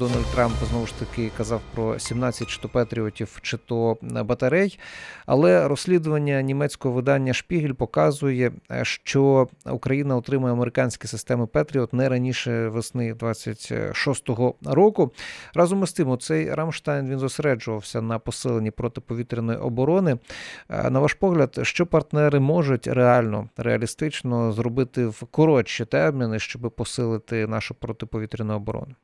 Дональд Трамп знову ж таки казав про 17 чи то Петріотів, чи то батарей. Але розслідування німецького видання Шпігель показує, е, що Україна отримує американські системи Петріот не раніше весни 26-го року. Разом із тим, цей Рамштайн він зосереджувався на посиленні протиповітряної оборони. Е, На ваш погляд, що партнери можуть реально реалістично зробити в коротші терміни, щоб посилити нашу протиповітряну оборону?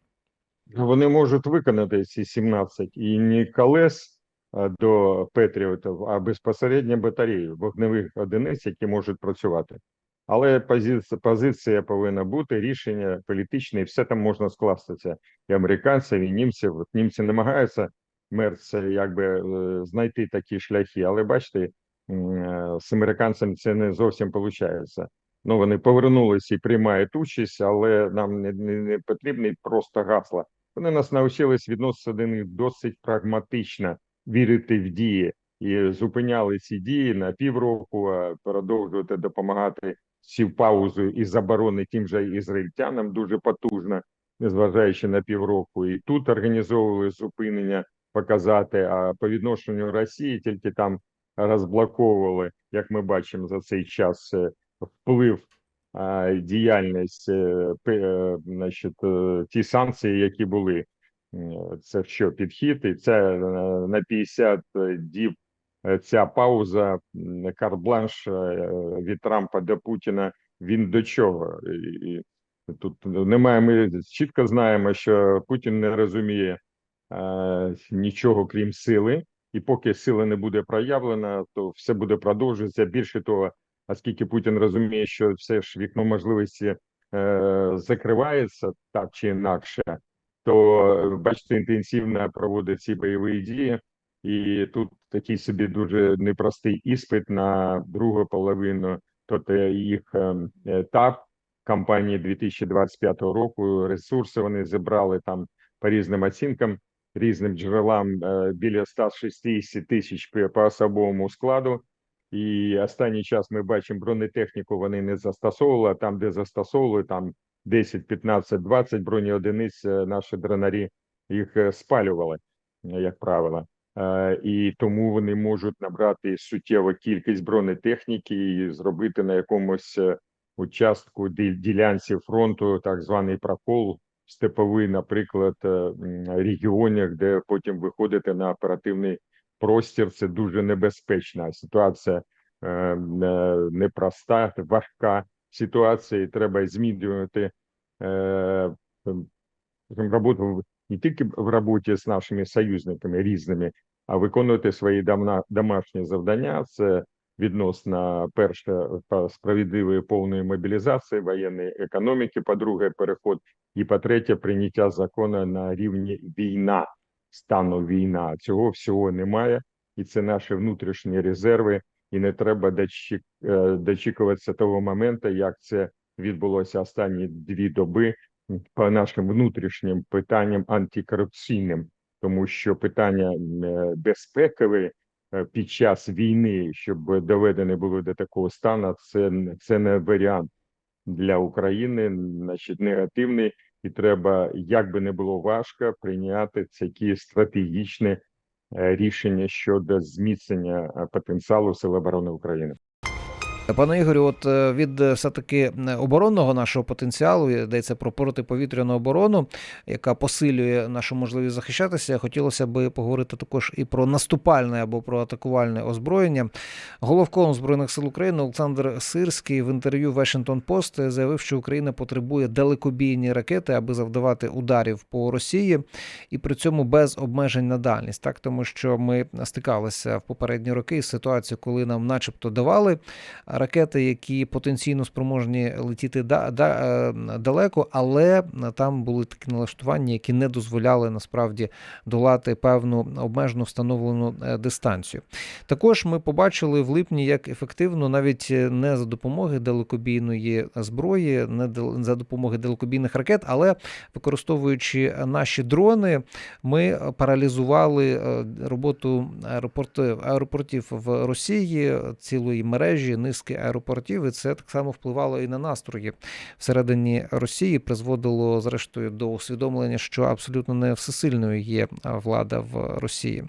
Вони можуть виконати ці 17 і не колес до Петріотів, а безпосередньо батареї вогневих одиниць, які можуть працювати. Але позиція, позиція повинна бути, рішення політичне, і все там можна скластися. І американців, і німців. От німці намагаються мерц якби е, знайти такі шляхи, але бачите, е, з американцями це не зовсім виходить. Ну, вони повернулися і приймають участь, але нам не, не, не потрібні просто гасла. Вони нас навчились відноситися до них досить прагматично, вірити в дії і зупиняли ці дії на півроку, а продовжувати допомагати ці паузу і заборони тим же ізраїльтянам дуже потужно, незважаючи на півроку. І тут організовували зупинення показати. А по відношенню Росії тільки там розблоковували, як ми бачимо за цей час, е, вплив діяльність, е, е, значить, е, ті санкції, які були. Це що підхід, і це на 50 діб ця пауза, е, від Трампа до Путіна. Він до чого? І тут немає. Ми чітко знаємо, що Путін не розуміє е, нічого крім сили, і поки сила не буде проявлена, то все буде продовжуватися. Більше того, оскільки Путін розуміє, що все ж вікно можливості е, закривається так чи інакше, то бачите, інтенсивно проводить ці бойові дії, і тут такий собі дуже непростий іспит на другу половину, тобто їх е, етап кампанії 2025 року. Ресурси вони зібрали там по різним оцінкам, різним джерелам е, біля 160 тисяч по особовому складу. І останній час ми бачимо бронетехніку. Вони не застосовували. Там, де застосовували, там 10, 15, 20 бронеодиниць. е, Наші дронарі їх е, спалювали, як правило. Е, І тому вони можуть набрати суттєву кількість бронетехніки і зробити на якомусь участку ділянці фронту так званий прокол степовий, наприклад, м, регіонах, де потім виходити на оперативний простір. Це дуже небезпечна ситуація, е, непроста, важка ситуація, і треба змінювати е, роботу не тільки в роботі з нашими союзниками різними, а виконувати свої домна- домашні завдання. Це відносно перше справедливої повної мобілізації воєнної економіки. По-друге, переход і по-третє, прийняття закону на рівні війна, стану війна. Цього всього немає, і це наші внутрішні резерви. І не треба дочі- е, дочікуватися того моменту, як це відбулося останні дві доби по нашим внутрішнім питанням антикорупційним, тому що питання е, безпекове е, під час війни, щоб доведені були до такого стану, це, це не варіант для України, значить, негативний, і треба, як би не було важко, прийняти такі стратегічні е, рішення щодо зміцнення е, потенціалу Сил оборони України. Пане Ігорю, от е, від е, все-таки е, оборонного нашого потенціалу йдеться про протиповітряну оборону, яка посилює нашу можливість захищатися. Хотілося би поговорити також і про наступальне або про атакувальне озброєння. Головком збройних сил України Олександр Сирський в інтерв'ю Washington Post заявив, що Україна потребує далекобійні ракети, аби завдавати ударів по Росії, і при цьому без обмежень на дальність. Так тому, що ми стикалися в попередні роки з ситуацією, коли нам, начебто, давали ракети, які потенційно спроможні летіти да, да, е, далеко, але там були такі налаштування, які не дозволяли насправді долати певну обмежену встановлену е, дистанцію. Також ми побачили в липні, як ефективно навіть е, не за допомоги далекобійної зброї, не за допомоги далекобійних ракет, але використовуючи наші дрони, ми паралізували роботу аеропортів, аеропортів в Росії, цілої мережі, низки запуски аеропортів, і це так само впливало і на настрої всередині Росії, призводило зрештою до усвідомлення, що абсолютно не всесильною є влада в Росії.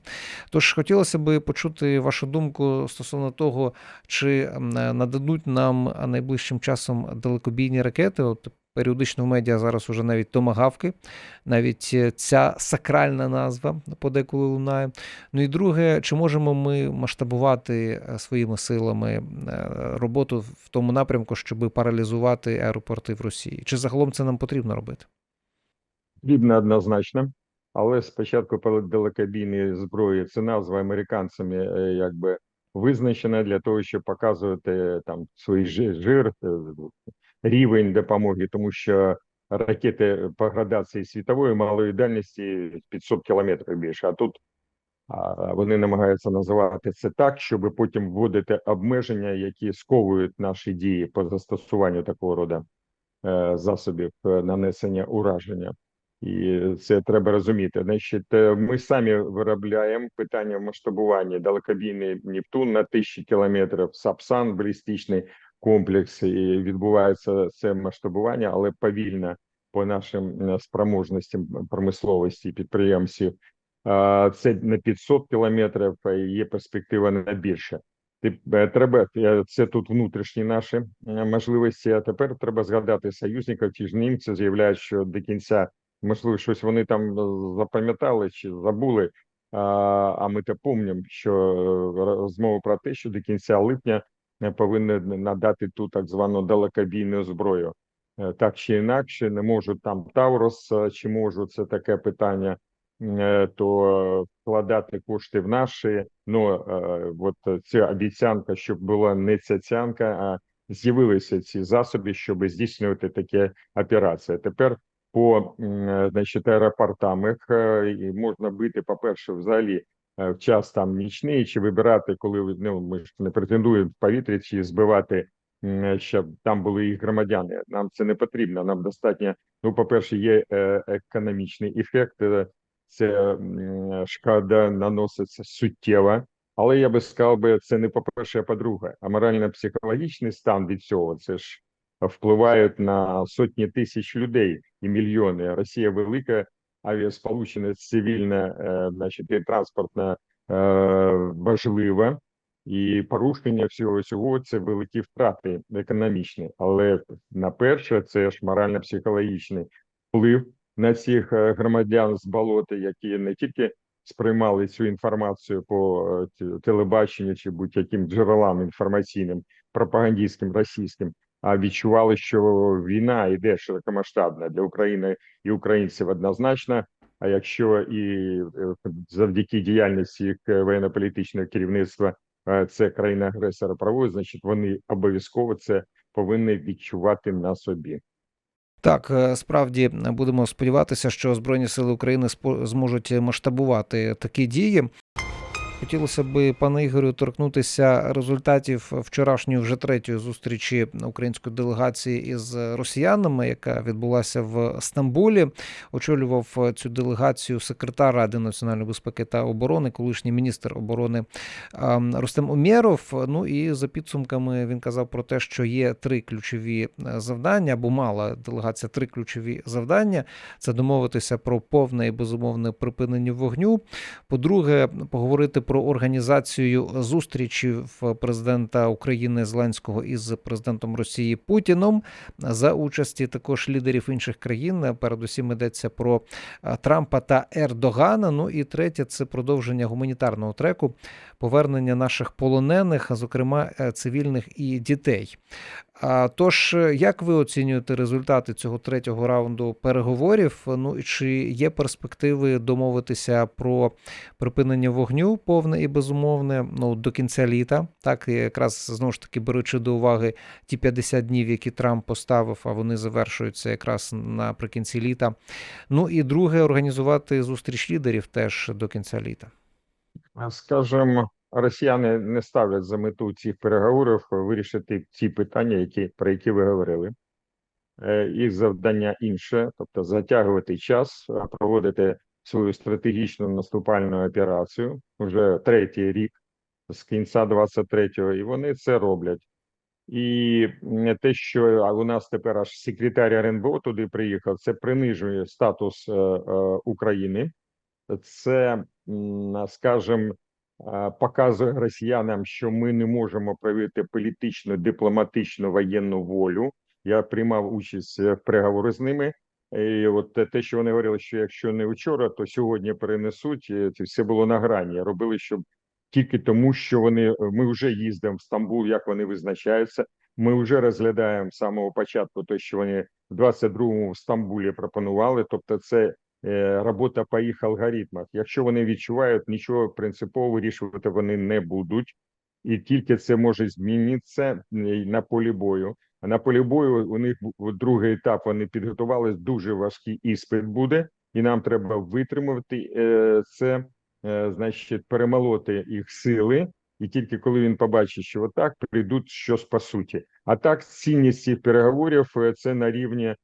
Тож хотілося би почути вашу думку стосовно того, чи нададуть нам найближчим часом далекобійні ракети. От періодично в медіа зараз уже навіть томагавки, навіть е, ця сакральна назва подеколи лунає. Ну і друге, чи можемо ми масштабувати е, своїми силами е, роботу в тому напрямку, щоб паралізувати аеропорти в Росії? Чи загалом це нам потрібно робити? Потрібно однозначно, але спочатку по далекобійної зброї це назва американцями якби визначена для того, щоб показувати там свій жир, рівень допомоги, тому що ракети по градації світової малої дальності 500 кілометрів більше. А тут вони намагаються називати це так, щоб потім вводити обмеження, які сковують наші дії по застосуванню такого роду е, засобів е, нанесення ураження. І це треба розуміти. Значить, е, ми самі виробляємо питання масштабування далекобійний Нептун на тисячі кілометрів, Сапсан, балістичний комплекс, і відбувається це масштабування, але повільно по нашим е, спроможностям промисловості підприємців. Це на 500 кілометрів, є перспектива на більше. Е, Треба е, це тут внутрішні наші можливості. А тепер треба згадати союзників. Ті ж німці заявляють, що до кінця можливо щось вони там запам'ятали чи забули. А, ми то пам'ятаємо, що розмова про те, що до кінця липня повинні надати ту так звану далекобійну зброю. Е, Так чи інакше, не можуть там Таурос, е, чи можуть це таке питання е, то вкладати кошти в наші. Ну от ця обіцянка, щоб була не цяцянка, а з'явилися ці засоби, щоб здійснювати такі операції. Тепер по значить, аеропортам їх можна бити, по-перше, взагалі е, в час там нічний, чи вибирати, коли ну, ми ж не претендуємо в повітрі, чи збивати, щоб там були і громадяни. Нам це не потрібно. Нам достатньо. Ну, по-перше, є е, економічний ефект. е, це шкода наноситься суттєво. Але я би сказав би, це не по-перше, а по-друге, а морально-психологічний стан від цього це ж впливають на сотні тисяч людей і мільйони. Росія велика, авіасполучення цивільне, е, значить, і транспортне е, важливе, і порушення всього цього це великі втрати економічні. Але на перше, це ж морально-психологічний вплив на цих е, громадян з болота, які не тільки сприймали цю інформацію по телебаченню чи будь-яким джерелам інформаційним, пропагандистським, російським, відчували, що війна йде широкомасштабна для України і українців однозначно. А якщо і е, завдяки діяльності е, воєнно-політичного керівництва е, це країна-агресора проводить, значить вони обов'язково це повинні відчувати на собі. Так, справді будемо сподіватися, що Збройні Сили України зможуть масштабувати такі дії. Хотілося б, пане Ігорю, торкнутися результатів вчорашньої вже третьої зустрічі української делегації із росіянами, яка відбулася в Стамбулі. Очолював цю делегацію секретар Ради національної безпеки та оборони, колишній міністр оборони ем, Рустем Умєров. Ну і за підсумками він казав про те, що є три ключові е, завдання, або мала делегація три ключові завдання: це домовитися про повне і безумовне припинення вогню. По-друге, поговорити про організацію зустрічі президента України Зеленського із президентом Росії Путіном за участі також лідерів інших країн. Передусім йдеться про е, Трампа та Ердогана. Ну і третє це продовження гуманітарного треку, повернення наших полонених, а зокрема е, цивільних і дітей. Тож, е, як ви оцінюєте результати цього третього раунду переговорів? Ну і чи є перспективи домовитися про припинення вогню повне і безумовне ну до кінця літа? Так якраз знову ж таки беручи до уваги ті 50 днів, які Трамп поставив, а вони завершуються якраз наприкінці літа. Ну і друге, організувати зустріч лідерів теж до кінця літа. Скажем, росіяни не ставлять за мету цих переговорів вирішити ці питання, які про які ви говорили. Е, Їх завдання інше, тобто затягувати час, е, проводити свою стратегічну наступальну операцію вже третій рік з кінця 23-го, і вони це роблять. І те, що у нас тепер аж секретар РНБО туди приїхав, це принижує статус е, е, України. Це, м, скажімо, е, показує росіянам, що ми не можемо проявити політичну, дипломатичну воєнну волю. Я приймав участь в переговорах з ними. І от те- що вони говорили, що якщо не вчора, то сьогодні перенесуть. е, Це все було на грані. Робили, щоб тільки тому, що вони ми вже їздимо в Стамбул, як вони визначаються. Ми вже розглядаємо з самого початку те, що вони в 22-му в Стамбулі пропонували. Тобто, це е, робота по їх алгоритмах. Якщо вони відчувають, нічого принципово вирішувати вони не будуть, і тільки це може змінитися е, на полі бою. А на полі бою у них другий етап. Вони підготували дуже важкий іспит буде, і нам треба витримувати е, це, е, значить, перемолоти їх сили. І тільки коли він побачить, що отак прийдуть щось по суті. А так цінність цих переговорів е, це на рівні е,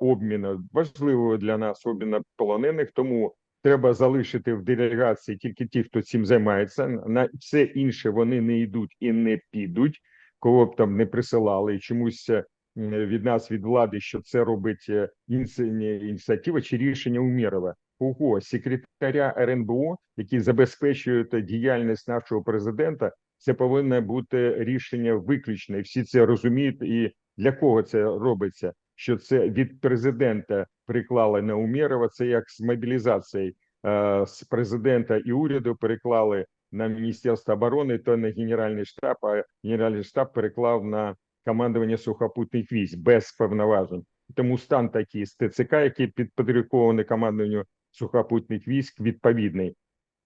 обміну важливо для нас обміну полонених. Тому треба залишити в делегації тільки ті, хто цим займається. На все інше вони не йдуть і не підуть. Кого б там не присилали і чомусь е, від нас, від влади, що це робить е, ініці- ініціатива чи рішення Умєрова. Кого секретаря РНБО, які забезпечують діяльність нашого президента, це повинно бути рішення виключне. Всі це розуміють. І для кого це робиться? Що це від президента приклали на Умєрова? Це як з мобілізацією е, з президента і уряду переклали на Міністерство оборони, то на Генеральний штаб, а Генеральний штаб переклав на командування сухопутних військ без повноважень. Тому стан такий з ТЦК, який підпорядкований командуванню сухопутних військ, відповідний.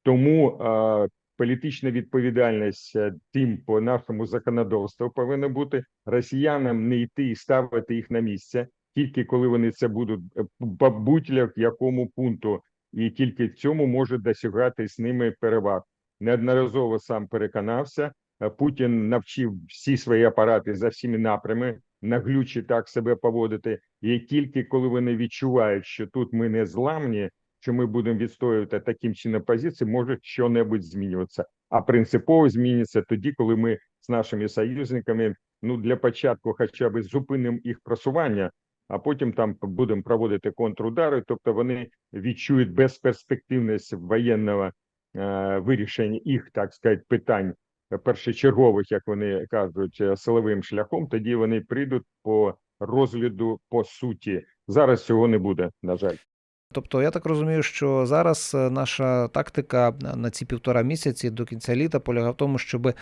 Тому е, політична відповідальність е, тим по нашому законодавству повинна бути росіянам не йти і ставити їх на місце, тільки коли вони це будуть е, будь якому пункту, і тільки в цьому може досягати з ними переваг. Неодноразово сам переконався. Е, Путін навчив всі свої апарати за всіми напрями наглюче так себе поводити. І тільки коли вони відчувають, що тут ми не зламні, що ми будемо відстоювати таким чином позиції, може що-небудь змінюватися. А принципово зміниться тоді, коли ми з нашими союзниками, ну для початку, хоча б зупинимо їх просування, а потім там будемо проводити контрудари. Тобто вони відчують безперспективність воєнного е, вирішення їх, так сказати, питань е, першочергових, як вони кажуть, е, силовим шляхом. Тоді вони прийдуть по розгляду по суті. Зараз цього не буде, на жаль. Тобто, я так розумію, що зараз е, наша тактика на ці півтора місяці до кінця літа полягає в тому, щоб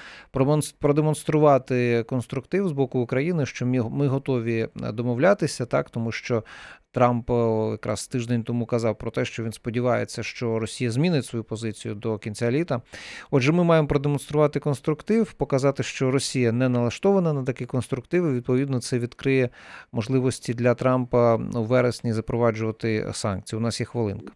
продемонструвати конструктив з боку України, що ми, ми готові е, домовлятися, так? Тому що Трамп е, якраз тиждень тому казав про те, що він сподівається, що Росія змінить свою позицію до кінця літа. Отже, ми маємо продемонструвати конструктив, показати, що Росія не налаштована на такий конструктив. Відповідно, це відкриє можливості для Трампа у вересні запроваджувати санкції. У нас є хвилинка.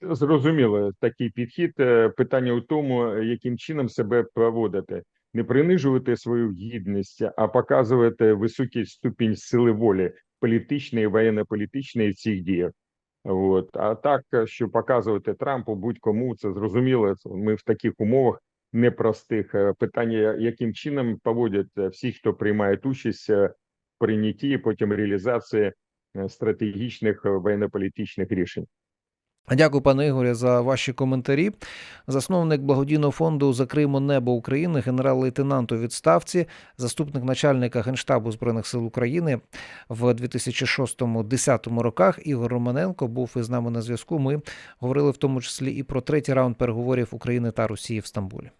Зрозуміло, такий підхід. Е, Питання у тому, яким чином себе поводити, не принижувати свою гідність, а показувати високий ступінь сили волі політичної, воєнно-політичної в цих діях. От а так, е, що показувати Трампу будь-кому, це зрозуміло. Ми в таких умовах непростих. Е, Питання, яким чином поводять е, всі, хто приймає участь в прийнятті, потім реалізації стратегічних воєнно-політичних рішень. Дякую, пане Ігорі, за ваші коментарі. Засновник благодійного фонду Закримо небо України, генерал-лейтенант у відставці, заступник начальника генштабу збройних сил України в 2006-2010 роках. Ігор Романенко був із нами на зв'язку. Ми говорили в тому числі і про третій раунд переговорів України та Росії в Стамбулі.